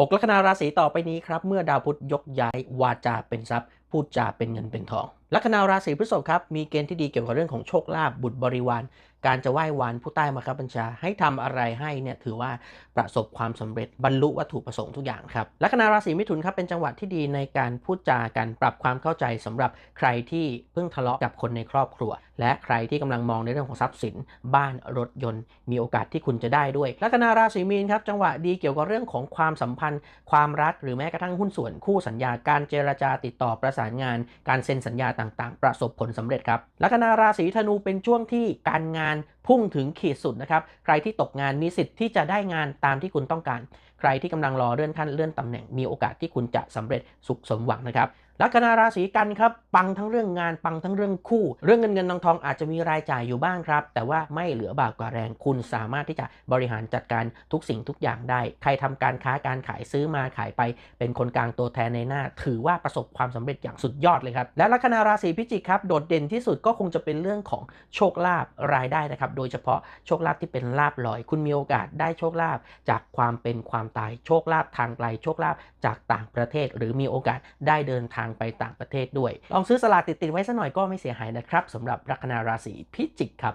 6ลัคนาราศีต่อไปนี้ครับ เมื่อดาวพุธยกย้ายวาจาเป็นทรัพย์ พูดจาเป็นเงินเป็นทอง ลัคนาราศีพฤษภครับมีเกณฑ์ที่ดีเกี่ยวกับเรื่องของโชคลาภบุตรบริวาร การจะไหว้วานผู้ใต้บังคับบัญชา ให้ทำอะไรให้เนี่ยถือว่าประสบความสำเร็จบรรลุวัตถุประสงค์ทุกอย่างครับลัคนาราศีมิถุนครับเป็นจังหวะที่ดีในการพูดจากันปรับความเข้าใจสำหรับใครที่เพิ่งทะเลาะกับคนในครอบครัว และใครที่กำลังมองในเรื่องของทรัพย์สิน บ้านรถยนต์ มีโอกาสที่คุณจะได้ด้วยลัคนาราศีมีนครับจังหวะดีเกี่ยวกับเรื่องของความสัมพันธ์ ความรักหรือแม้กระทั่งหุ้นส่วนคู่สัญญาการเจรจาติดต่อประสานงาน การเซ็นสัญญาต่างๆ ประสบผลสำเร็จครับลัคนาราศีธนูเป็นช่วงที่การงานพุ่งถึงขีดสุดนะครับใครที่ตกงานมีสิทธิ์ที่จะได้งานตามที่คุณต้องการ ใครที่กำลังรอเลื่อนขั้นเลื่อนตำแหน่งมีโอกาสที่คุณจะสำเร็จสุขสมหวังนะครับ ลัคนาราศีกันครับปังทั้งเรื่องงานปังทั้งเรื่องคู่ เรื่องเงินเงินทองทองอาจจะมีรายจ่ายอยู่บ้างครับ แต่ว่าไม่เหลือบากกว่าแรงคุณสามารถที่จะบริหารจัดการทุกสิ่งทุกอย่างได้ ใครทำการค้าการขายซื้อมาขายไป เป็นคนกลางตัวแทนในหน้า ถือว่าประสบความสำเร็จอย่างสุดยอดเลยครับ และลัคนาราศีพิจิกครับโดดเด่นที่สุดก็คงจะเป็นเรื่องของโชคลาภรายได้นะครับ โดยเฉพาะโชคลาภที่เป็นลาบลอย คุณมีโอกาสได้โชคลาภจากความเป็นความตายโชคลาภทางไกลโชคลาภจากต่างประเทศ หรือมีโอกาสได้เดินทางไปต่างประเทศด้วย ลองซื้อสลากติดๆไว้สักหน่อยก็ไม่เสียหายนะครับสำหรับลัคนาราศีพิจิกครับ